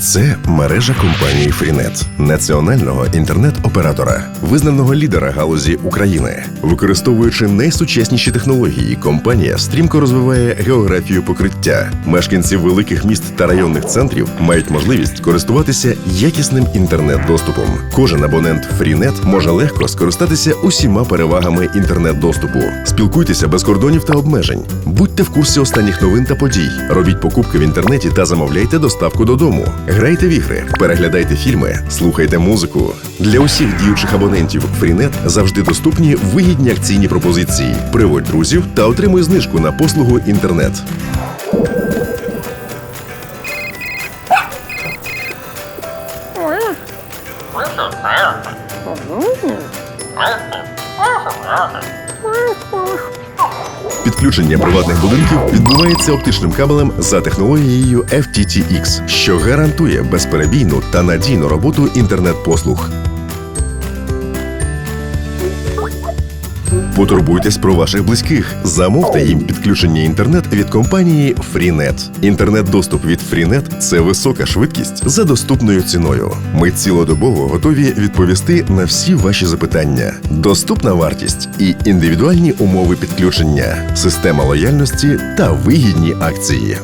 Це мережа компанії Freenet, національного інтернет-оператора, визнаного лідера галузі України. Використовуючи найсучасніші технології, компанія стрімко розвиває географію покриття. Мешканці великих міст та районних центрів мають можливість користуватися якісним інтернет-доступом. Кожен абонент Freenet може легко скористатися усіма перевагами інтернет-доступу. Спілкуйтеся без кордонів та обмежень. Будьте в курсі останніх новин та подій. Робіть покупки в інтернеті та замовляйте доставку додому. Грайте в ігри, переглядайте фільми, слухайте музику. Для усіх діючих абонентів Freenet завжди доступні вигідні акційні пропозиції. Приводь друзів та отримуй знижку на послугу інтернет. Підключення приватних будинків відбувається оптичним кабелем за технологією FTTX, що гарантує безперебійну та надійну роботу інтернет-послуг. Потурбуйтесь про ваших близьких. Замовте їм підключення інтернет від компанії Freenet. Інтернет-доступ від Freenet – це висока швидкість за доступною ціною. Ми цілодобово готові відповісти на всі ваші запитання. Доступна вартість і індивідуальні умови підключення, система лояльності та вигідні акції.